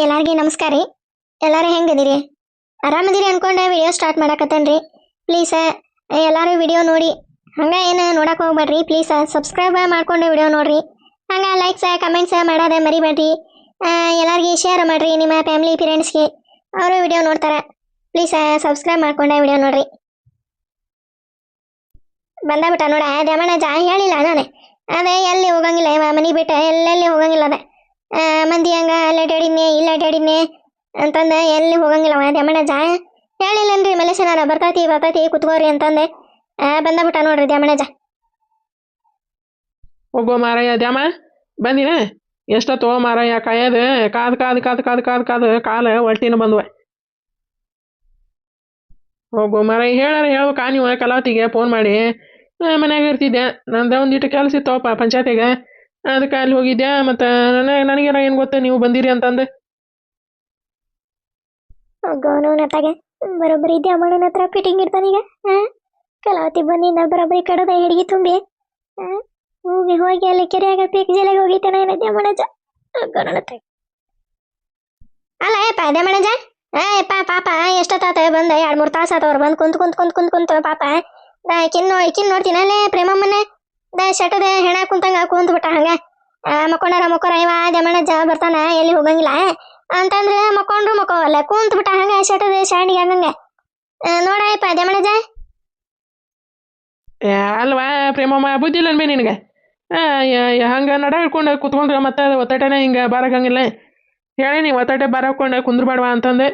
ಎಲ್ಲಾರ್ಗಿ ನಮಸ್ಕಾರ ರೀ. ಎಲ್ಲಾರು ಹೆಂಗದಿರಿ? ಆರಾಮದಿರಿ ಅನ್ಕೊಂಡೆ ವಿಡಿಯೋ ಸ್ಟಾರ್ಟ್ ಮಾಡಕತ್ತೇನ್ರಿ? ಪ್ಲೀಸ ಎಲ್ಲರೂ ವಿಡಿಯೋ ನೋಡಿ. ಹಂಗೆ ಏನು ನೋಡಕ್ ಹೋಗ್ಬೇಡ್ರಿ ಪ್ಲೀಸ ಸಬ್ಸ್ಕ್ರೈಬ್ ಮಾಡ್ಕೊಂಡು ವಿಡಿಯೋ ನೋಡ್ರಿ. ಹಂಗೆ ಲೈಕ್ಸ ಕಮೆಂಟ್ಸ ಮಾಡೋದೇ ಮರಿಬೇಡ್ರಿ ಎಲ್ಲರಿಗೆ ಶೇರ್ ಮಾಡಿರಿ ನಿಮ್ಮ ಫ್ಯಾಮಿಲಿ ಫ್ರೆಂಡ್ಸ್ಗೆ ಅವರು ವಿಡಿಯೋ ನೋಡ್ತಾರೆ. ಪ್ಲೀಸ ಸಬ್ಸ್ಕ್ರೈಬ್ ಮಾಡ್ಕೊಂಡೆ ವಿಡಿಯೋ ನೋಡ್ರಿ. ಬಂದಬಿಟ್ಟ ನೋಡ. ದಮಣ ಜಾ ಹೇಳಿಲ್ಲ ನಾನು. ಅದೇ ಎಲ್ಲಿ ಹೋಗಂಗಿಲ್ಲ, ಮನೆ ಬಿಟ್ಟೆ ಬಿಟ್ಟು ಎಲ್ಲೆಲ್ಲಿ ಹೋಗಂಗಿಲ್ಲ ಅದ. ಮಂದಿ ಹಂಗ ಇಲ್ಲಿ ಅಡ್ಯಾಡಿದ್ನೆ ಅಂತಂದ, ಎಲ್ಲಿ ಹೋಗಂಗಿಲ್ಲ ಅವ ದಮಣ ಜಾ. ಹೇಳಿಲ್ಲನ್ರಿ ಮಲೇಶನಾರ ಬರ್ತೈತಿ ಬರ್ತೈತಿ, ಕುತ್ಕೋರಿ ಅಂತಂದೆ. ಬಂದಬಿಟ್ಟ ನೋಡ್ರಿ ದಮಣ ಜಾ. ಹೋಗೋ ಮಾರಯ್ಯ ದ್ಯಾಮ ಬಂದಿನ? ಎಷ್ಟೊತ್ತು ಮಾರಯ್ಯ ಕಾಯದ, ಕಾದ್ ಕಾದ್ ಕಾದ್ ಕಾದ್ ಕಾದ್ ಕಾದ್, ಕಾಲ ಒಳ್ಟಿನ ಬಂದ್ವ. ಹೋಗೋ ಮಾರಯ್ಯ ಹೇಳಾರ, ಹೇಳ್ಬೇಕಾ ನೀವು, ಕಲಾವತಿಗೆ ಫೋನ್ ಮಾಡಿ. ಮನ್ಯಾಗ ಇರ್ತಿದ್ದೆ, ನಂದು ಒಂದಿಟ್ಟು ಕೆಲಸ ಇತ್ತವಪ್ಪ ಪಂಚಾಯತಿಗೆ. ಅದಕ್ಕೆ ಅಲ್ಲಿ ಹೋಗಿದ್ಯಾ? ಮತ್ತು ನನಗೆ ನನಗೇನ ಏನು ಗೊತ್ತ, ನೀವು ಬಂದಿರಿ ಅಂತಂದು. ಹೋಗೋನು ನತ್ತಾಗೆ ಬರೋಬ್ಬರಿ ದ್ಯಾಮಣ್ಣನ ಹತ್ರ? ಫಿಟ್ಟಿಂಗ್ ಇರ್ತಾನೀಗ ಹಾ ಕಲಾವತಿ ಬಂದಿಂದ ಬರೋಬ್ಬರಿ ಕಡದ ಹಿಡಿಗಿ ತುಂಬಿ ಹೋಗಿ ಹೋಗಿ ಅಲ್ಲಿ ಕೆರೆಯಾಗ ಪೀಕ್ ಜಲೆಗೆ ಹೋಗಿದ್ದಾನೆ ಏನ ದ್ಯಾಮಣ್ಣ ಜ ಹೋಗೋನು ನತ್ತಾಗೆ ಅಲ್ಲ ಏಪ್ಪ ಏ, ಪಾ ಏಪ್ಪ ಪಾಪ ಎಷ್ಟೊತ್ತಾತ? ಬಂದ, ಎರಡು ಮೂರು ತಾಸು ಆತವ್ರು ಬಂದು ಕುಂತ್ ಕುಂತ್ ಕುಂತ್ ಕುಂತ್, ಕುಂತ, ಪಾಪ ನಾ, ಕಿನ್ ನೋ ಕಿನ್ ನೋಡ್ತೀನಿ ಅಲ್ಲೇ ಪ್ರೇಮಮ್ಮನ ದ ಶಟದ ಹೆಣ ಕುಂತಂಗ ಕುಂತ್ಬಿಟ್ಟ ಹಂಗ. ಆ, ಮಕ್ಕೊಂಡಾರ ಮಕ್ಕೋರ ಇವ ದ್ಯಾಮಣ್ಣ ಜಾ ಬರ್ತಾನ ಎಲ್ಲಿ ಹೋಗಂಗಿಲ್ಲ. ಅಂತಂದ್ರೆ ಮಕ್ಕೊಂಡ್ರು ಮಕ್ಕೋವಲ್ಲ ಕುಂತ್ಬಿಟ್ಟ ಹಂಗ ಶಟದ ಶಾಣಿಗೆ ಹಂಗಂಗ. ನೋಡಾಯಪ್ಪ ದಮಣಜ ಜ. ಅಲ್ವಾ ಪ್ರೇಮಮ್ಮ ಬುದ್ಧಿ ಇಲ್ಲ ಬೇ ನಿನಗೆ? ಹಂಗೆ ನಡ ಹಿಡ್ಕೊಂಡು ಕುತ್ಕೊಂಡ್ರೆ ಮತ್ತೆ ಒತ್ತಟನೆ ಹಿಂಗೆ ಬರಕಂಗಿಲ್ಲ. ಹೇಳಿ ನೀವು ಒತ್ತಟೆ ಬರಕೊಂಡು ಕುಂದ್ರಬೇಡವಾ ಅಂತಂದೆ.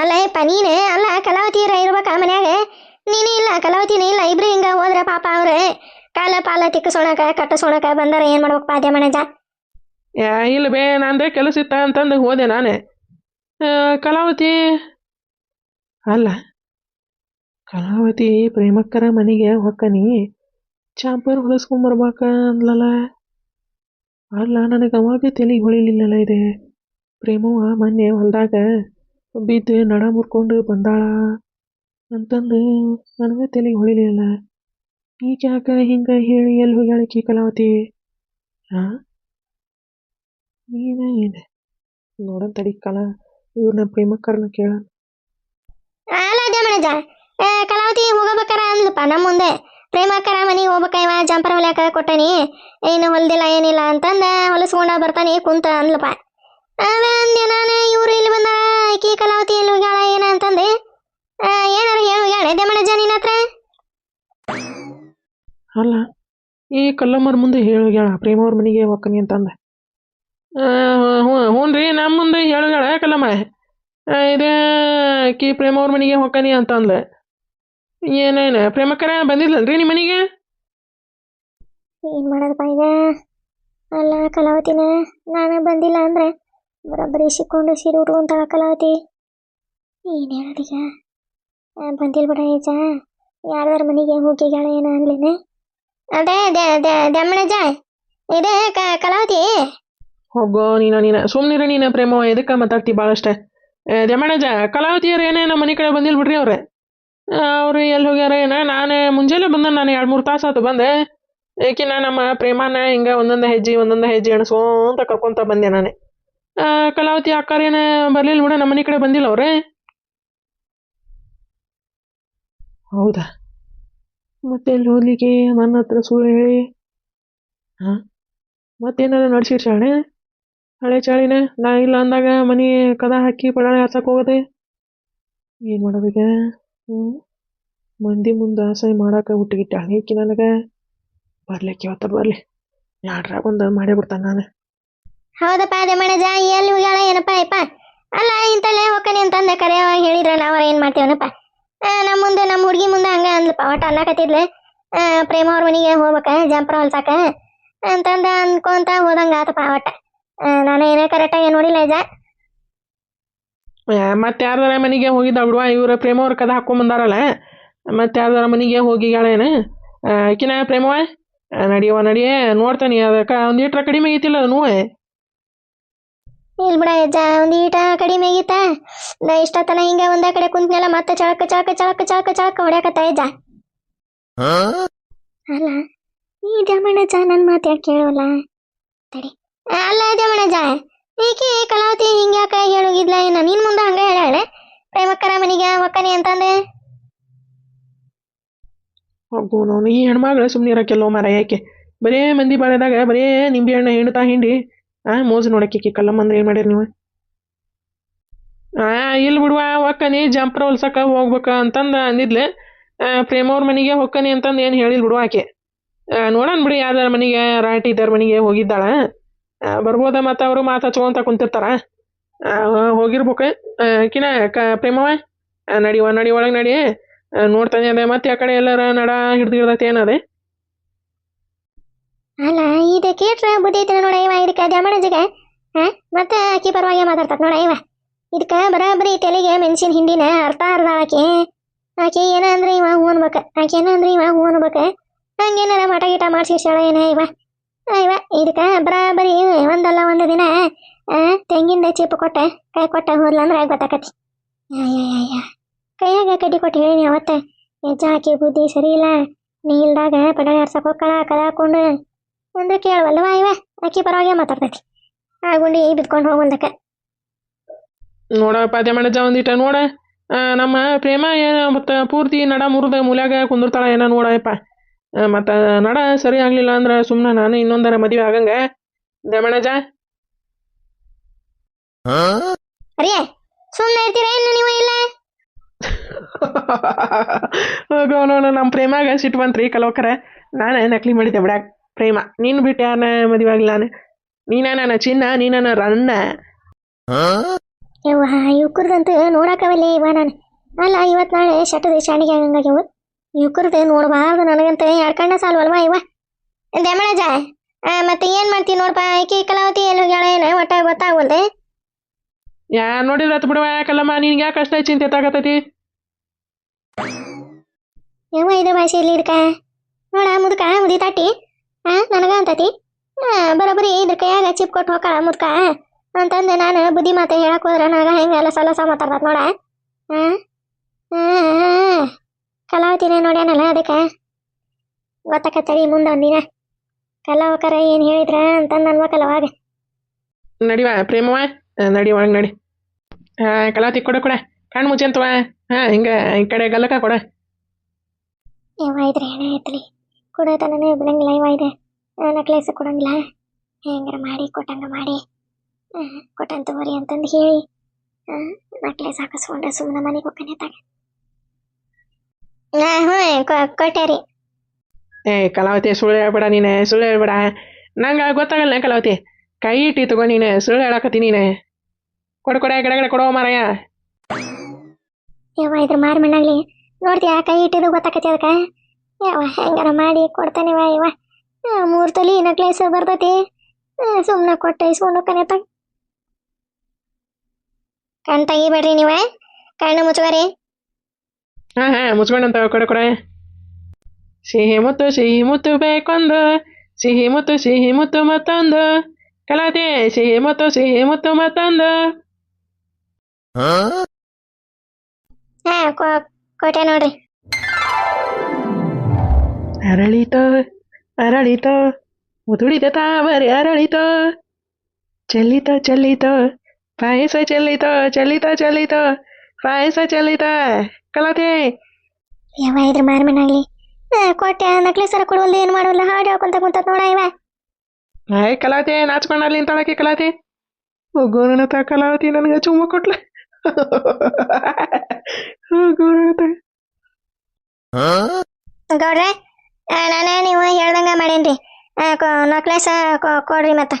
ಅಲ್ಲ ಯಪ್ಪ ನೀನೆ ಅಲ್ಲ ಕಲಾವತಿಯರ ಇರ್ಬೇಕ ಮನ್ಯಾಗ? ನೀನೇ ಇಲ್ಲ ಕಲಾವತಿನೇ ಇಲ್ಲ ಇಬ್ರು ಹಿಂಗ ಅವ್ರ ಕಾಲ ಪಾಲ ತಿಕ್ಕಸೋಣಕ ಬಂದರೆ ಬಂದಾರ ಏನ್ ಮಾಡ್ಬೇಕು ಪಾದ್ಯ ಏ, ಇಲ್ಲ ಬೇ ನಂದೇ ಕೆಲಸ ಇತ್ತ ಅಂತಂದು ಹೋದೆ ನಾನೇ. ಕಲಾವತಿ? ಅಲ್ಲ. ಕಲಾವತಿ ಪ್ರೇಮಕ್ಕರ ಮನೆಗೆ ಹೊಕ್ಕನಿ. ಚಾಂಪರ್ ಹೊಲಸ್ಕೊಂಬರ್ಬೇಕ ಅಂದ್ಲಲ್ಲ ಅಲ್ಲ ನನಗೆ ಅವಾಗ ತಲೆಗೆ ಹೊಳಿಲಿಲ್ಲಲ್ಲ ಇದೆ. ಪ್ರೇಮವ್ವ ಮೊನ್ನೆ ಹೊಲ್ದಾಗ ಬಿದ್ದು ನಡ ಮುರ್ಕೊಂಡು ಬಂದಾಳ ಅಂತಂದು ನನಗೆ ತಲೆಗೆ ಹೊಳಿಲಿಲ್ಲ ಈಗ ಜಾಗ ಹಿಂಗೆ ಹೇಳಿ ಎಲ್ಲಿ ಹೋಗ್ಯಾಳಕಿ ಕಲಾವತಿ ಆ? ನೀನೇ ನೋಡ ನೋಡೋಣ ತಡಿ ಕಲ ಇವ್ರನ್ನ ಪ್ರೇಮಕ್ಕರನ್ನ ಕೇಳ. ಅಲ್ಲ ಏ ಕಲಾವತಿ ಹೋಗಬೇಕಾರ ಅಂದ್ಲಪ್ಪ ನಮ್ಮ ಮುಂದೆ. ಪ್ರೇಮಕ್ಕರ ಮನೆಗೆ ಹೋಗ್ಬೇಕ ಇವ, ಜಂಪರ್ ಹೊಲ್ಯಾಕ ಕೊಟ್ಟನಿ. ಏನು ಹೊಲ್ದಿಲ್ಲ, ಏನಿಲ್ಲ ಅಂತಂದ ಹೊಲಸ್ಕೊಂಡ ಬರ್ತಾನೆ ಕುಂತ ಅಂದ್ಲಪ್ಪ. ಆಮೇಲೆ ಅಂದೆ ನಾನು, ಇವ್ರು ಇಲ್ಲಿ ಬಂದ ಆಕಿ ಕಲಾವತಿ ಎಲ್ಲಿ ಹೋಗ್ಯಾಳ, ಏನ ಅಂತಂದೆ. ಏನಾರ ಹೇಳು ಹೋಗ್ಯಾಳ ದೇಮಣಜ ನಿನ್ನ ಹತ್ರ? ಅಲ್ಲ, ಈ ಕಲ್ಲಮ್ಮರ ಮುಂದೆ ಹೇಳೋಗ್ಯಾಳ, ಪ್ರೇಮವ್ರ ಮನೆಗೆ ಹೋಗ್ಕನಿ ಅಂತಂದ. ಹ್ಞೂ ಹ್ಞೂ ರೀ ನಮ್ಮ ಮುಂದೆ ಹೇಳೋಗ್ಯಾಳ ಕಲ್ಲಮ್ಮ ಇದೇ ಕಿ ಪ್ರೇಮವ್ರ ಮನೆಗೆ ಹೋಗ್ಕನಿ ಅಂತಂದ್ಲ. ಏನೇನು ಪ್ರೇಮಕ್ಕರ ಬಂದಿದ್ಲನ್ರಿ ನಿಮ್ಮ ಮನೆಗೆ? ಏನು ಮಾಡೋದಪ್ಪ ಈಗ? ಅಲ್ಲ, ಕಲಾವತಿನ, ನಾನು ಬಂದಿಲ್ಲ ಅಂದ್ರೆ ಬರೋಬ್ಬರಿ ಸಿಕ್ಕೊಂಡು ಸೀರೆ ಉಟ್ಕೊಂತಾಳ ಕಲಾವತಿ. ಏನು ಹೇಳೋದೀಗ? ಬಂದಿಲ್ಲ ಬಂದಿಲ್ ಬಿಡ ಏಜಾ ಯಾರ್ದಾರ ಮನೆಗೆ ಹೋಗಿಗಳ ಏನ ಅನ್ಲೇನೆ? ಅದೇ ದಮ್ಮಣಜ ಇದೆ ಕ- ಕಲಾವತಿ? ಹೋಗೋ ನೀನು, ನೀನ ಸುಮ್ಮನಿರ ನೀನ ಪ್ರೇಮವ್ವ ಎದಕ್ಕೆ ಮಾತಾಡ್ತಿ ಭಾಳಷ್ಟ ಜಮಣಜ ಕಲಾವತಿಯರು ಏನೇ ನಮ್ಮ ಮನೆ ಕಡೆ ಬಂದಿಲ್ಲ ಬಿಡ್ರಿ ಅವ್ರೆ. ಅವ್ರು ಎಲ್ಲಿ ಹೋಗ್ಯಾರ ಏನ, ನಾನು ಮುಂಜಾನೆ ಬಂದ, ನಾನು ಎರಡು ಮೂರು ತಾಸು ಆತು ಬಂದೆ. ಏಕಿನ ನಮ್ಮ ಪ್ರೇಮನ ಹಿಂಗೆ ಒಂದೊಂದು ಹೆಜ್ಜೆ ಒಂದೊಂದು ಹೆಜ್ಜೆ ಎಣಸ್ಕೊಂತ ಕರ್ಕೊಂತ ಬಂದೆ ನಾನು. ಕಲಾವತಿ ಅಕ್ಕಾರೇನ ಬರ್ಲಿಲ್ಲ ಬಿಡ, ನಮ್ಮ ಮನೆ ಕಡೆ ಬಂದಿಲ್ಲ ಅವ್ರೆ. ಹೌದಾ? ಮತ್ತೆ ಎಲ್ಲಿ ಹೋಗ್ಲಿಕ್ಕೆ ನನ್ನ ಹತ್ರ ಸುಳ್ಳು ಹೇಳಿ? ಹಾಂ? ಮತ್ತೇನಾರ ನಡ್ಸಿರ್ಸಾಳೆ ಹಳೆ ಚಾಳಿನ, ನಾ ಇಲ್ಲ ಅಂದಾಗ ಮನೆ ಕದ ಹಾಕಿ ಪಡಾಳೆ ಹರ್ಸಕ್ಕೆ ಹೋಗದೆ? ಏನು ಮಾಡೋದೀಗ ಹ್ಞೂ ಮಂದಿ ಮುಂದೆ ಆಸೆ ಮಾಡಕ್ಕೆ ಹುಟ್ಟಿಗಿಟ್ಟ ಈಕಿ ನನಗೆ? ಬರ್ಲಿಕ್ಕೆ ಇವತ್ತು ಬರಲಿ. ಯಾಡ್ರಾಗ ಒಂದು ಮಾಡೇ ಬಿಡ್ತಾನೆ ನಾನು. ಹೌದಪ್ಪ ಅದೇ ದಮ್ಮಣಜ ಎಲ್ಲಿ ಹೋಗ್ಯಾಳ, ಏನಪ್ಪ ಯಪ್ಪ ಅಲ್ಲ, ಇಂತಲ್ಲೇ ಹೋಗ್ಕನಿ ಅಂತಂದ ಕರೆಯವಾಗ ಹೇಳಿದ್ರ ನಾವರ ಏನ್ ಮಾಡ್ತೇವನಪ್ಪ? ನಮ್ಮ ಮುಂದೆ ನಮ್ಮ ಹುಡುಗಿ ಮುಂದೆ ಹಂಗ ಅಂದ್ಲಪ್ಪ. ಒಟ್ಟ ಅನ್ನಕತ್ತಿದ್ಲೆ. ಪ್ರೇಮ ಅವ್ರ ಮನೆಗೆ ಹೋಗ್ಬೇಕ, ಜಂಪ್ರ ಹೊಲ್ಸಾಕ ಅಂತಂದ ಅನ್ಕೊಂತ ಹೋದಂಗ ಆತಪ್ಪ ಒಟ್ಟ. ನಾನು ಏನೇ ಕರೆಕ್ಟಾಗಿ ನೋಡಿಲ್ಲ ಇಜ ಮತ್ತೆ ಯಾರ್ದಾರ ಮನೆಗೆ ಹೋಗಿದ್ದ ಬಿಡುವ, ಇವ್ರ ಪ್ರೇಮವ್ರ ಕದ ಹಾಕೊಂಬಂದಾರಲ್ಲ ಮತ್ತೆ ಯಾರ್ದಾರ ಮನೆಗೆ ಹೋಗಿಗಳೇನು ಆಕಿನ ಪ್ರೇಮವ? ನಡಿಯವ ನಡಿಯೇ, ನೋಡ್ತಾನೆ, ಅದಕ್ಕೆ ಲೀಟ್ರ್ ಕಡಿಮೆ ಐತಿಲ್ಲ ನೋವೆ. ಇಲ್ ಬಿಡ ಅಜ್ಜ ಒಂದು ಈಟ ಕಡಿಮೆ ನಾ ಇಷ್ಟತನ ಹಿಂಗ ಒಂದೇ ಕಡೆ ಕುಂತ್ನೆಲ್ಲ ಮತ್ತೆ ಚಳಕ ಚಳಕ ಚಳಕ ಚಳಕ ಚಳಕ ಹೊಡ್ಯಾಕತ್ತ ಅಜ್ಜ ಅಲ್ಲ ಈ ದಮಣಜ ನನ್ ಮಾತು ಯಾಕೆ ಕೇಳೋಲ್ಲ? ತಡಿ. ಅಲ್ಲ ದಮಣಜ ಈಕೆ ಕಲಾವತಿ ಹಿಂಗ್ಯಾಕ ಹೇಳೋಗಿದ್ಲ ಏನ? ನಿನ್ ಮುಂದೆ ಹಂಗ ಹೇಳ ಪ್ರೇಮಕ್ಕರ ಮನಿಗೆ ಒಕ್ಕನಿ ಅಂತಂದೆ? ಅಬ್ಬೋ ನಾನು ಈ ಹೆಣ್ಮಗಳು ಸುಮ್ಮನೆ ಇರಕ್ಕೆಲ್ಲೋ ಮರ ಯಾಕೆ ಬರೇ ಮಂದಿ ಬಾಳೆದಾಗ ಬರೇ ನಿಂಬೆ ಹಣ್ಣು ಹಿಂಡ್ತಾ ಹಿಂಡಿ. ಆ ಮೋಜು ನೋಡಕ್ಕೆ ಕಲ್ಲಮ್ಮ ಅಂದ್ರೆ ಏನು ಮಾಡ್ಯಾರ ನೀವು? ಆ ಇಲ್ಲಿ ಬಿಡುವ, ಹೊಕ್ಕನಿ ಜಂಪ್ರ ಹೊಲ್ಸಕ ಹೋಗ್ಬೇಕ ಅಂತಂದು ಅಂದಿದ್ಲೆ. ಪ್ರೇಮ ಅವ್ರ ಮನೆಗೆ ಹೊಕ್ಕನಿ ಅಂತಂದು ಏನು ಹೇಳಿಲ್ಲ ಬಿಡುವ ಆಕೆ. ನೋಡೋಣ ಬಿಡಿ ಯಾವ್ದಾರ ಮನೆಗೆ ರಾಟಿ ಇದ್ದಾರ ಮನೆಗೆ ಹೋಗಿದ್ದಾಳ. ಬರ್ಬೋದ ಮತ್ತು ಅವರು ಮಾತು ಹಚ್ಕೊಂತ ಕುಂತಿರ್ತಾರ. ಹೋಗಿರ್ಬೇಕು. ಕಿನ ಕ ಪ್ರೇಮವ ನಡಿವ ನಡಿ ಒಳಗೆ ನಡಿ. ನೋಡ್ತಾನೆ ಅದೇ ಮತ್ತೆ ಆ ಕಡೆ ಎಲ್ಲಾರ ನಡ ಹಿಡ್ದು ಹಿಡ್ದೈತೆ ಏನದೆ ಅಲ್ಲ ಇದು ಕೇಟ್ರ ಬುದ್ಧಿ ಐತೆ ನೋಡ ಇವ ಇದಕ್ಕೆ ದ್ಯಾಮಣಜಿಗೆ ಹಾ ಮತ್ತೆ ಆಕಿ ಪರವಾಗಿ ಮಾತಾಡ್ತದ ನೋಡ ಇವ. ಇದಕ್ಕೆ ಬರಾಬರಿ ತಲೆಗೆ ಮೆಣಸಿನ ಹಿಂಡಿನ ಅರ್ಥ ಅರ್ಧ ಆಕೆ. ಆಕೆ ಏನ ಅಂದ್ರೆ ಇವ ಹೂ ಆಕೆ ಏನ ಅಂದ್ರೆ ಇವ ಹೂ ಅನ್ಬೇಕ. ಹಂಗೇನಾರ ಮಠ ಗಿಟ ಮಾಡ್ಸಿರ್ಸಾಳ ಏನ ಇವ. ಇವ ಇದಕ್ಕೆ ಬರಾಬರಿ ಒಂದಲ್ಲ ಒಂದು ದಿನ ಆ, ತೆಂಗಿನ ಚಿಪ್ಪು ಕೊಟ್ಟ ಕೈ ಕೊಟ್ಟ ಹೋದ್ಲ ಅಂದ್ರೆ ಗೊತ್ತಾಕತಿ. ಕೈಯಾಗ ಕಡ್ಡಿ ಕೊಟ್ಟು ಹೇಳಿನಿ ಅವತ್ತ. ಹೆಜ್ಜೆ ಹಾಕಿ ಬುದ್ಧಿ ಸರಿ ಇಲ್ಲ. ನೀ ಇಲ್ದಾಗ ಪಡ ಆರ್ಸಕ್ ಹೋಗ್ಕಳ ಕದ ಹಾಕೊಂಡು ಅಂದ್ರೆ ಕೇಳವಲ್ವಾ ಇವ? ಅಕ್ಕಿ ಪರವಾಗಿ ಮಾತಾಡ್ತೈತಿ ಆ ಗುಂಡಿ ಬಿದ್ಕೊಂಡು ಹೋಗುಂದಕ್ಕೆ ನೋಡ ಪಾದ್ಯ ಮಾಡಜ್ಜ ಒಂದಿಟ ನೋಡ. ನಮ್ಮ ಪ್ರೇಮ ಏನ ಮತ್ತು ಪೂರ್ತಿ ನಡ ಮುರಿದ ಮೂಲ್ಯಾಗ ಕುಂದಿರ್ತಾಳ ಏನ ನೋಡಯಪ್ಪ ಮತ್ತು ನಡ ಸರಿ ಆಗಲಿಲ್ಲ ಅಂದ್ರೆ ಸುಮ್ಮನೆ ನಾನು ಇನ್ನೊಂದರ ಮದುವೆ ಆಗಂಗ. ದಮಣಜ ಅರೇ ಸುಮ್ಮನೆ ಇರ್ತೀರಾ ಏನು ನೀವು ಇಲ್ಲ? ನಮ್ಮ ಪ್ರೇಮಾಗ ಸಿಟ್ಟು ಬಂತ್ರಿ ಕಲೋಕರ. ನಾನು ನಕಲಿ ಮಾಡಿದ್ದೆ ಬಿಡಾಕ್. ಪ್ರೇಮ. ನೀನು ಬಿಟ್ಟು ಯಾರನ್ನ ಮದುವೆ ಆಗಿಲ್ಲ ನಾನು ನೀನ ನನ್ನ ಚಿನ್ನ ನೀನ ನನ್ನ ರನ್ನ. ಯವ್ವ ಯುವಕರ್ದಂತೂ ನೋಡಕ್ಕವಲ್ಲೇ ಇವ ನಾನು. ಅಲ್ಲ ಇವತ್ತು ನಾಳೆ ಶಟದ ಶಾಣಿಗೆ ಆಗಂಗಾಗ್ಯವು ಯುವಕರ್ದು ನೋಡಬಾರ್ದು ನನಗಂತ. ಎಡ್ಕಂಡ ಸಾಲ್ವಲ್ವಾ ಇವ ದಮಣಜ ಮತ್ತೆ ಏನು ಮಾಡ್ತೀನಿ ನೋಡಪ್ಪ ಆಕೆ ಕಲಾವತಿ ಎಲ್ಲಿ ಹೋಗ್ಯಾಳ ಏನ? ಒಟ್ಟ ಗೊತ್ತಾಗವಲ್ದೆ? ಯಾ ನೋಡಿದ್ರೆ ಆತು ಬಿಡವ ಯಾಕಲ್ಲಮ್ಮ ನಿನ್ಗೆ ಯಾಕೆ ಕಷ್ಟ ಚಿಂತೆ ತಾಗತೈತಿ ಯವ್ವ ಇದು ಭಾಷೆ ಇಲ್ಲಿ ಇದಕ್ಕ ನೋಡ ಮುದುಕ ಮುದಿ ತಟ್ಟಿ ಆ ನನಗ ಅಂತತಿ. ಬರೋಬ್ಬರಿ ಇದ್ರ ಕೈಯಾಗ ಚಿಪ್ ಕೊಟ್ಟು ಹೋಗಾಳ ಮುದ್ಕ. ಅಂತಂದು ನಾನು ಬುದ್ಧಿ ಮಾತೆ ಹೇಳಕ್ ಹೋದ್ರ ನನಗ ಹೆಂಗ ಎಲ್ಲ ಸಲ ಸಹ ಮಾತಾಡ್ತದ ನೋಡ ಕಲಾವತಿನೇ ನೋಡ್ಯಾನಲ್ಲ ಅದಕ್ಕೆ? ಗೊತ್ತಾಕತ್ತರಿ ಮುಂದೆ ಒಂದಿನ. ಕಲಾವಕರ ಏನು ಹೇಳಿದ್ರ ಅಂತಂದು ಅನ್ಬೇಕಲ್ಲವಾಗ ನಡಿವ ಪ್ರೇಮವ ನಡಿ ಒಳಗೆ ನಡಿ. ಆ, ಕಲಾವತಿ ಕೊಡ ಕೊಡ ಕಣ್ಣು ಮುಚ್ಚಂತವ ಹಾ ಹಿಂಗೆ ಈ ಕಡೆ ಗಲ್ಲಕ ಕೊಡ. ಯಾವ ಇದ್ರೆ ಏನೇ ಐತ್ಲಿ ಕೊಡೋತನೇ ಬಿಡಂಗಿಲ್ಲ ಇವ ಇದೆ ನಕ್ಲೇಸ್ ಕೊಡಂಗಿಲ್ಲ ಹೆಂಗಾರ ಮಾಡಿ ಕೊಟ್ಟಂಗ ಮಾಡಿ ಆ, ಕೊಟ್ಟಂತ ತಗೋರಿ ಅಂತಂದು ಹೇಳಿ ನಕ್ಲೇಸ್ ಹಾಕಿಸ್ಕೊಂಡೆ ಸುಮ್ಮನೆ ಮನೆಗೆ ಹೋಗ್ತಾನೆ ತಾಗ ಹ್ಞೂ ಕೊಟ್ಟೆ ರೀ ಏ ಕಲಾವತಿ ಸುಳ್ಳು ಹೇಳ್ಬೇಡ ನೀನೆ ಸುಳ್ಳು ಹೇಳ್ಬೇಡ ನಂಗೆ ಗೊತ್ತಾಗಲ್ಲ ಕಲಾವತಿ ಕೈ ಇಟ್ಟಿ ತಗೋ ನೀನೆ ಸುಳ್ಳು ಹೇಳಕತ್ತಿ ನೀನೆ ಕೊಡ ಕೊಡ ಗಡ ಕೊಡೋ ಮಾರಾಯ ಯಾವ ಇದ್ರ ಮಾರಿ ಮಣ್ಣಾಗ್ಲಿ ನೋಡ್ತೀಯ ಕೈ ಇಟ್ಟಿದ್ದು ಗೊತ್ತಾಕತಿ ಅದಕ್ಕೆ ಯಾವ ಹೆಂಗಾರ ಮಾಡಿ ಕೊಡ್ತಾನೆ ವಾ ಇವ ಮೂರ್ ತೊಲಿ ನಕ್ಲೇಸ್ ಬರ್ತೈತಿ. ಸುಮ್ಮನೆ ಕೊಟ್ಟೆ ಇಸ್ಕೊಂಡು ತಾಗ ಕಣ್ ತೆಗಿಬೇಡ್ರಿ ನೀವ ಕಣ್ಣು ಮುಚ್ಚುವರಿ ಹಾಂ ಹಾಂ ಮುಚ್ಕೊಂಡಂತ ಕೊಡ ಕೊಡೆ. ಸಿಹಿ ಮುತ್ತು ಸಿಹಿ ಮುತ್ತು ಬೇಕೊಂದು ಸಿಹಿ ಮುತ್ತು ಸಿಹಿ ಮುತ್ತು ಮತ್ತೊಂದು. ಕಲಾತೆ ಸಿಹಿ ಮುತ್ತು ಸಿಹಿ ಮುತ್ತು ಮತ್ತೊಂದು. ಹಾ ಕೊ- ಕೊಟ್ಟೆ ನೋಡ್ರಿ. ಅರಳಿತ ಅರಳಿತ ಮುದುಡಿದ ತಾವರೆ ಅರಳಿತ ಚೆಲ್ಲಿತ ಚೆಲ್ಲಿತ ಪಾಯಸ ಚೆಲ್ಲಿತ ಚೆಲ್ಲಿತ ಚೆಲ್ಲಿತ ಪಾಯಸ ಚೆಲ್ಲಿತ ಕಲಾವತಿ ಯಾವ ಇದ್ರ ಮಾರಿ ಮಣ್ಣಾಗ್ಲಿ ಆ, ಕೊಟ್ಟೆ ನಕ್ಲೇಸ್ ಸರ ಕೊಡುವಲ್ದು ಏನು ಮಾಡುವಲ್ಲ ಹಾಡು ಹೇಳ್ಕೊಂತ ಕುಂತತ್ ನೋಡ ಇವ ಹಾಯ್ ಕಲಾವತಿ ನಾಚ್ಕೊಂಡಲ್ಲಿ ನಿಂತಾಳಕ್ಕೆ ಕಲಾವತಿ ಗೋರಣತ ಕಲಾವತಿ ನನಗೆ ಚುಮ್ಮ ಕೊಟ್ಲ ಗೋರಣತ ಗೌಡ್ರೆ ಆ, ನಾನೇ ನೀವು ಹೇಳ್ದಂಗ ಮಾಡೇನ್ರಿ. ನಕ್ಲೇಸ ಕೊಡ್ರಿ ಮತ್ತ.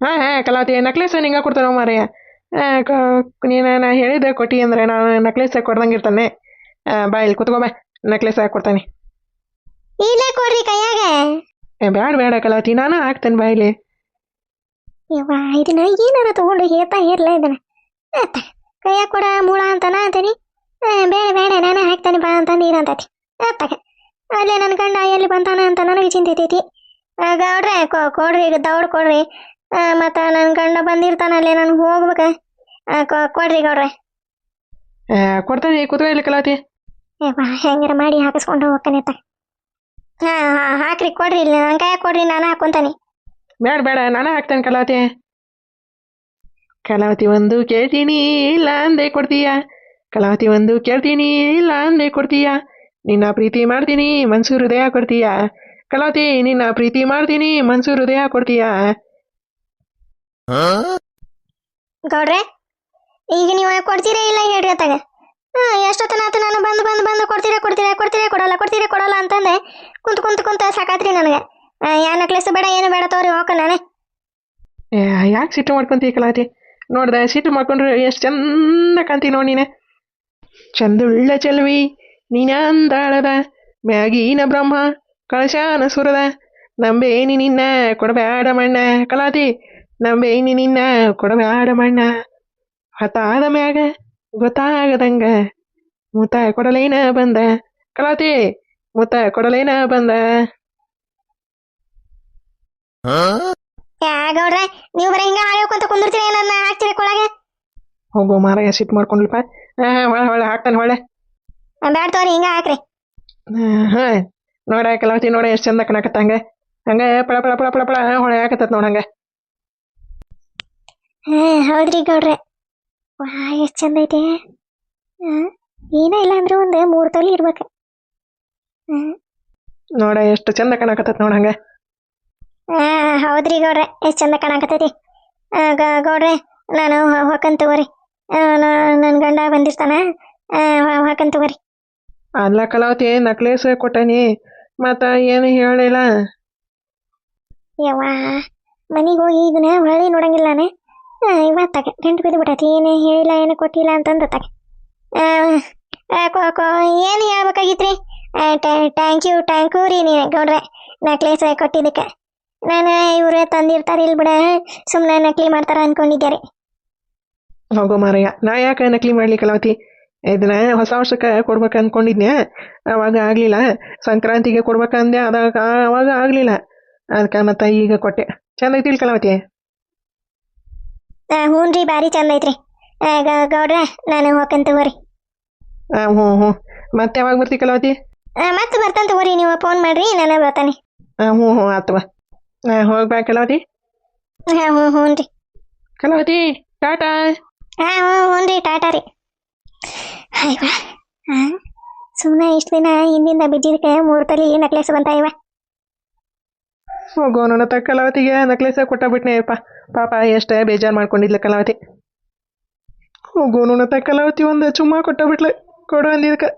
ಹಾಂ ಹಾಂ ಕಲಾವತಿ ನಕ್ಲೇಸ್ ನಿಂಗೆ ಕೊಡ್ತಾನೆ ಮಾರಯ್ಯ ನೀನು ನಾ ಹೇಳಿದ್ದೆ ಕೊಟ್ಟಿ ಅಂದ್ರೆ ನಾನು ನಕ್ಲೇಸ್ ಕೊಡ್ದಂಗೆ ಇರ್ತಾನೆ ಬಾ ಇಲ್ಲಿ ಕುತ್ಕೋ ಬಾ ನಕ್ಲೇಸ್ ಕೊಡ್ತಾನೆ. ಇಲ್ಲೇ ಕೊಡ್ರಿ ಕೈಯಾಗ. ಬೇಡ ಬೇಡ ಕಲಾವತಿ ನಾನು ಹಾಕ್ತೇನೆ ಬಾ ಇಲ್ಲಿ. ಯವ್ವ ಇದನ್ನ ಏನಾರ ತಗೊಂಡು ಹೇತಾ ಹೇರ್ಲ ಇದನ್ನ. ಕೈಯಾಗ ಕೊಡ ಮೂಳ ಅಂತಾನ ಅಂತೀನಿ. ಬೇಡ ಬೇಡ ನಾನು ಹಾಕ್ತಾನೆ ಬಾ ಅಂತ ಅಂತಂದು ಅಂತತಿ ಆತಾಗ ಅಲ್ಲೇ ನನ್ನ ಗಂಡ ಎಲ್ಲಿ ಬಂತಾನ ಅಂತ ನನಗೆ ಚಿಂತೆ ಐತಿ ಗೌಡ್ರೆ ಕೊ- ಕೊಡ್ರಿ ಈಗ ದೌಡ್ ಕೊಡ್ರಿ. ಮತ್ತು ನನ್ನ ಗಂಡ ಬಂದಿರ್ತಾನ ಅಲ್ಲೇ ನನ್ಗೆ ಹೋಗ್ಬೇಕ. ಕೊ- ಕೊಡ್ರಿ ಗೌಡ್ರೆ. ಕೊಡ್ತಾನೆ ಕುತ್ಕೋ ಇಲ್ಲಿ ಯವ್ವ ಹೆಂಗಾರ ಮಾಡಿ ಹಾಕಿಸ್ಕೊಂಡು ಹೋಗ್ತಾನೆ ಹಾಂ ಹಾಂ ಹಾಕ್ರಿ ಕೊಡ್ರಿ ಇಲ್ಲಿ ನನ್ನ ಕೈಯಾಗ ಕೊಡ್ರಿ ನಾನು ಹಾಕೊಂತಾನೆ. ಬೇಡ ಬೇಡ ನಾನು ಹಾಕ್ತೇನೆ ಕಲಾವತಿ ಕಲಾವತಿ ಒಂದು ಕೇಳ್ತೀನಿ ಇಲ್ಲ ಅಂದೆ ಕೊಡ್ತೀಯ? ಕಲಾವತಿ ಒಂದು ಕೇಳ್ತೀನಿ ಇಲ್ಲ ಅಂದೆ ಕೊಡ್ತೀಯ? ನಿನ್ನ ಪ್ರೀತಿ ಮಾಡ್ತೀನಿ ಮನ್ಸು ಹೃದಯ ಕೊಡ್ತೀಯ? ಕಲಾತಿ ನಿನ್ನ ಪ್ರೀತಿ ಮಾಡ್ತೀನಿ ಮನ್ಸು ಹೃದಯ ಕೊಡ್ತೀಯ? ಗೌಡ್ರೆ ಈಗ ನೀವು ಕೊಡ್ತೀರಾ ಇಲ್ಲ ಹೇಳ್ರಿ ಅತ್ತಾಗ? ನಾನು ಬಂದು ಬಂದು ಬಂದು ಕೊಡ್ತೀರಾ ಕೊಡ್ತೀರಾ ಕೊಡ್ತೀರಾ ಕೊಡಲ್ಲ ಕೊಡ್ತೀರಾ ಕೊಡಲ್ಲ ಅಂತಂದೆ ಕುಂತ ಕುಂತ ಕುಂತ ಸಾಕಾತ್ರಿ ನನಗೆ. ಯಾ ನೆಕ್ಲೆಸ್ ಬೇಡ ಏನು ಬೇಡ ತೋರಿ ಹೋಗ ನಾನೇ. ಯಾಕೆ ಸಿಟ್ಟು ಮಾಡ್ಕೊಂತೀಯ ಕಲಾತಿ ನೋಡ್ದೆ ಸಿಟ್ಟು ಮಾಡ್ಕೊಂಡ್ರೆ ಎಷ್ಟು ಚಂದ ಕಾಂತಿ ನೋಡಿ ನೀನೆ. ಚಂದುಳ್ಳ ಚೆಲ್ವಿ. ನೀನ ಅಂದಾಳದ ಮ್ಯಾಗೀನ ಬ್ರಹ್ಮ ಕಳಶಾನ ಸುರದ. ನಂಬೇನಿ ನಿನ್ನ ಕೊಡಬೇಡ ಮಣ್ಣ ಕಲಾತಿ ನಂಬೇನಿ ನಿನ್ನ ಕೊಡಬೇಡ ಮಣ್ಣ. ಹತಾದ ಮ್ಯಾಗ ಗೊತ್ತಾಗದಂಗ ಮುತ ಕೊಡಲೇನ ಬಂದ. ಕಲಾತಿ ಮುತ ಕೊಡಲೇನ ಬಂದ. ಗೌಡ್ರೆ ನೀವು ಬರೀ ಹಿಂಗ ಹಾಳ್ಕೊಂತ ಕುಂದಿರ್ತೀರಿ ನನ್ನ ಹಾಕ್ತೀರಿ ಕೊಳಗೆ? ಹೋಗೋ ಮಾರಾಯ ಸಿಟ್ಟು ಮಾಡ್ಕೊಂಡ್ಲಪ್ಪ. ಹೊಳೆ ಹೊಳೆ ಹಾಕ್ತಾನೆ ಹೊಳೆ ಬೇಡ ತೋರಿ ಹಿಂಗ ಹಾಕ್ರಿ. ಹಾ ನೋಡ ಕಲಾವತಿ ನೋಡ ಎಷ್ಟು ಚಂದ ಕಣಕತ್ತ ಹಂಗ. ಹಂಗ ಪಳ ಪಳ ಪಳ ಪಳ ಪಳ ಹೊಳೆ ಹಾಕತ್ತ ನೋಡ ಹಂಗ. ಹಾ ಹೌದ್ರಿ ಗೌಡ್ರೆ. ವಾ ಎಷ್ಟು ಚಂದ ಐತೆ. ಏನೇ ಇಲ್ಲ ಅಂದ್ರೆ ಒಂದು ಮೂರು ತೊಲಿ ಇರ್ಬೇಕು. ನೋಡ ಎಷ್ಟು ಚಂದ ಕಾಣಕತ್ತೈತಿ ನೋಡ ಹಂಗ. ಹಾ ಹೌದ್ರಿ ಗೌಡ್ರೆ ಎಷ್ಟು ಚಂದ ಕಾಣಕತ್ತೈತಿ. ಗೌಡ್ರೆ ನಾನು ಹೊಕ್ಕನ್ ತಗೋರಿ. ನನ್ನ ಗಂಡ ಬಂದಿರ್ತಾನ. ಹೊಕ್ಕನ್ ತಗೋರಿ. ಅಲ್ಲ ಕಲಾವತಿ ನಕ್ಲೇಸ್ ಕೊಟ್ಟನಿ ಮತ್ತ ಏನು ಹೇಳಿಲ್ಲ ಯವ್ವಾ ಮನೆಗೆ ಹೋಗಿ ಇದನ್ನ ಹೊಳ್ಳಿ ನೋಡಂಗಿಲ್ಲಾನೆ ಇವ ಇವತ್ತಾಗ ಗಂಟು ಬಿದ್ದು ಬಿಟ್ಟತಿ ಏನು ಹೇಳಿಲ್ಲ ಏನು ಕೊಟ್ಟಿಲ್ಲ ಅಂತಂದು ತಗ. ಏನು ಹೇಳ್ಬೇಕಾಗಿತ್ರಿ? ಟ್ಯಾಂಕ್ ಯು ಟ್ಯಾಂಕ್ ಯು ರೀ ನೀನು ಗೌಡ್ರೆ ನಕ್ಲೇಸ್ ಕೊಟ್ಟಿದ್ದಕ್ಕೆ. ನಾನು ಇವ್ರೆ ತಂದಿರ್ತಾರೆ ಇಲ್ಲಿ ಬಿಡ ಸುಮ್ಮನೆ ನಕಲಿ ಮಾಡ್ತಾರ ಅನ್ಕೊಂಡಿದ್ದೆ ರೀ. ಹೋಗೋ ಮಾರಯ್ಯ ನಾ ಯಾಕೆ ನಕಲಿ ಮಾಡ್ಲಿ ಕಲಾವತಿ? ಇದನ್ನ ಹೊಸ ವರ್ಷಕ್ಕೆ ಕೊಡ್ಬೇಕು ಅನ್ಕೊಂಡಿದ್ನ್ಯಾ? ಅವಾಗ ಆಗಲಿಲ್ಲ. ಸಂಕ್ರಾಂತಿಗೆ ಕೊಡ್ಬೇಕಂದೆ ಅದಾಗ ಅವಾಗ ಆಗ್ಲಿಲ್ಲ. ಅದಕ್ಕೆ ಮತ್ತೆ ಈಗ ಕೊಟ್ಟೆ. ಚಂದ ಐತಿಲ್ ಕಲಾವತಿ? ಹ್ಞೂ ರೀ ಭಾರಿ ಚಂದ ಐತ್ರಿ. ಗೌಡ್ರ ನಾನು ಹೋಗ್ಕಂತ ತಗೋರಿ. ಆ, ಹ್ಞೂ ಹ್ಞೂ. ಮತ್ತೆ ಯಾವಾಗ ಬರ್ತಿ ಕಲಾವತಿ? ಮತ್ತೆ ಬರ್ತಾನೆ ತಗೋರಿ ನೀವು ಫೋನ್ ಮಾಡ್ರಿ ನಾನು ಬರ್ತಾನೆ. ಹಾಂ ಹ್ಞೂ ಹ್ಞೂ ಆತವ ಹೋಗ್ಬಾ ಕಲಾವತಿ. ಹಾಂ ಹ್ಞೂ ಹ್ಞೂ ರೀ. ಕಲಾವತಿ ಟಾಟಾ? ಹಾಂ ಹ್ಞೂ ಹ್ಞೂ ರೀ ಟಾಟಾ ರೀ. ಅಯ್ಯವ ಸುಮ್ಮನೆ ಇಷ್ಟು ದಿನ ಹಿಂದಿಂದ ಬಿದ್ದಿದ್ದಕ್ಕೆ ಮೂರು ತಲೆ ನೆಕ್ಲೆಸ್ ಇವ ಹೋಗೋ ನನ್ನ ತ ಕಲಾವತಿಗೆ ನಕ್ಲೇಸ ಕೊಟ್ಟ ಬಿಟ್ನೆಯಪ್ಪ ಪಾಪ, ಎಷ್ಟೇ ಬೇಜಾರು ಮಾಡ್ಕೊಂಡಿದ್ಲ ಕಲಾವತಿ. ಹೋಗೋ ನನ್ನ ತ ಕಲಾವತಿ ಒಂದು ಚುಮ್ಮ ಕೊಟ್ಟ ಬಿಟ್ಲೆ ಕೊಡು ಅಂದಿದ್ದಕ್ಕೆ.